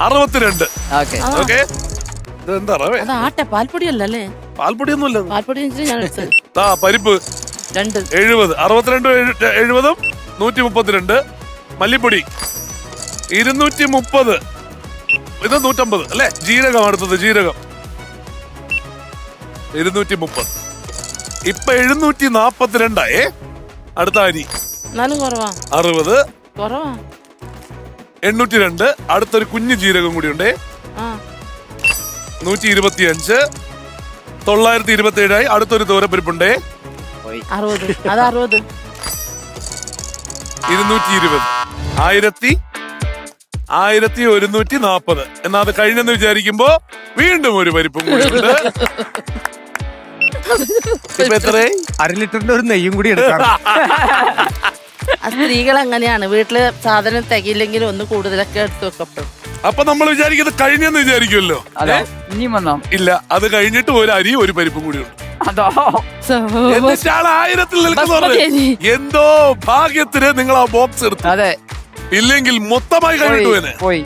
അറുപത്തിരണ്ട്. Okay. Okay. ഇതെന്താ റവേ? അത് ആട്ടെ പാൽപ്പൊടിയല്ല അല്ലേ പാൽപ്പൊടിയൊന്നുമില്ല ഇത്. പാൽപ്പൊടി വെച്ചിട്ട് ഞാൻ എടുത്തത് ദാ പരിപ്പ്. രണ്ട്. എഴുപത്. അറുപത്തിരണ്ട് എഴു- എഴുപതും നൂറ്റി മുപ്പത്തിരണ്ട് മല്ലിപ്പൊടി. ഇരുന്നൂറ്റി മുപ്പത് ഇത് നൂറ്റമ്പത് അല്ലെ? ജീരകം അടുത്തത് ജീരകം. ഇരുന്നൂറ്റി മുപ്പത് ഇപ്പൊ എഴുന്നൂറ്റി നാപ്പത്തിരണ്ടായേ അടുത്ത അരി. എന്നാലും കുറവാ. അറുപത്. കുറവാ. എണ്ണൂറ്റി രണ്ട് അടുത്തൊരു കുഞ്ഞു ജീരകം കൂടി ഉണ്ടേ നൂറ്റി ഇരുപത്തി അഞ്ച് തൊള്ളായിരത്തി ഇരുപത്തി ഏഴായി അടുത്തൊരു തോരപ്പരിപ്പുണ്ടേ. പോയി. അറുപത്. അത് അറുപത്. ഇരുന്നൂറ്റി ഇരുപത് ആയിരത്തി ആയിരത്തി ഒരുന്നൂറ്റി നാപ്പത് എന്നാ അത് കഴിഞ്ഞെന്ന് വിചാരിക്കുമ്പോ വീണ്ടും ഒരു പരിപ്പും കൂടി ഉണ്ട് ഇപ്പൊ എത്രയായി? അര ലിറ്ററിന്റെ ഒരു നെയ്യും കൂടി എടുക്കാം. ആ സ്ത്രീകൾ അങ്ങനെയാണ് വീട്ടിൽ സാധനം തികയില്ലെങ്കിൽ ഒന്ന് കൂടുതലൊക്കെ എടുത്തു വെക്കപ്പെടും. അപ്പൊ നമ്മൾ വിചാരിക്കുന്നത് കഴിഞ്ഞെന്ന് വിചാരിക്കുമല്ലോ അതെ ഇനിയും വന്നോ? ഇല്ല അത് കഴിഞ്ഞിട്ട് ഒരു അരി ഒരു പരിപ്പും കൂടി ഉണ്ട് അതോ? എന്നിട്ടാണ് ആയിരത്തിൽ നിൽക്കുന്നത് ബസ്മതി അരി. എന്തോ ഭാഗ്യത്തിന് നിങ്ങൾ ആ ബോക്സ് എടുത്തു. അതെ. ഇല്ലെങ്കിൽ മൊത്തമായി പോയി കഴിഞ്ഞിട്ട് പോനെ പോയി.